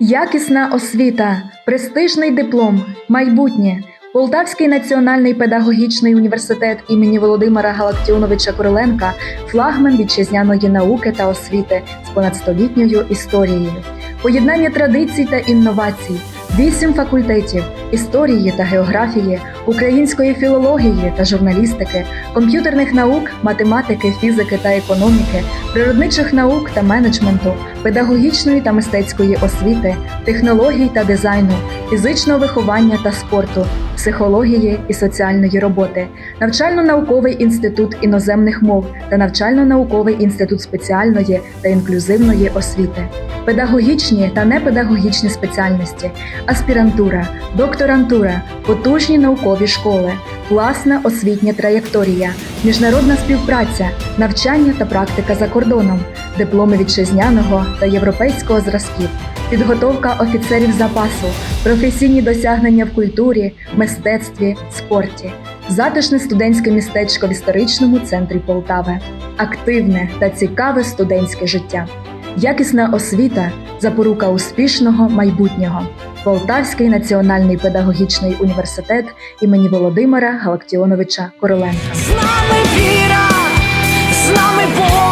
Якісна освіта, престижний диплом, майбутнє. Полтавський національний педагогічний університет імені Володимира Галактіоновича Короленка флагман вітчизняної науки та освіти з понадстолітньою історією. Поєднання традицій та інновацій, вісім факультетів історії та географії, української філології та журналістики, комп'ютерних наук, математики, фізики та економіки, природничих наук та менеджменту, педагогічної та мистецької освіти, технологій та дизайну, фізичного виховання та спорту, психології і соціальної роботи, навчально-науковий інститут іноземних мов та навчально-науковий інститут спеціальної та інклюзивної освіти, педагогічні та непедагогічні спеціальності, аспірантура, докторантура, потужні наукові школи, власна освітня траєкторія, міжнародна співпраця, навчання та практика за кордоном, дипломи вітчизняного та європейського зразків, підготовка офіцерів запасу, професійні досягнення в культурі, мистецтві, спорті, затишне студентське містечко в історичному центрі Полтави, активне та цікаве студентське життя, якісна освіта, запорука успішного майбутнього. Полтавський національний педагогічний університет імені Володимира Галактіоновича Короленка. З нами віра, з нами Бог,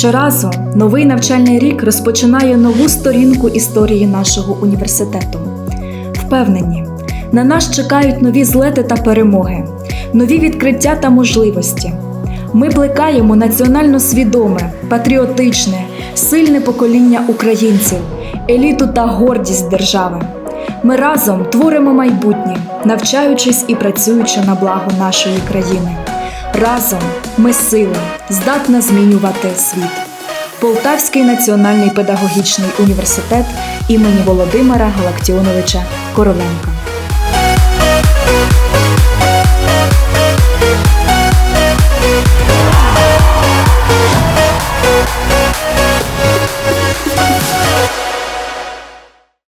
Щоразу новий навчальний рік розпочинає нову сторінку історії нашого університету. Впевнені, на нас чекають нові злети та перемоги, нові відкриття та можливості. Ми плекаємо національно свідоме, патріотичне, сильне покоління українців, еліту та гордість держави. Ми разом творимо майбутнє, навчаючись і працюючи на благо нашої країни. Разом ми сила, здатна змінювати світ. Полтавський національний педагогічний університет імені Володимира Галактіоновича Короленка.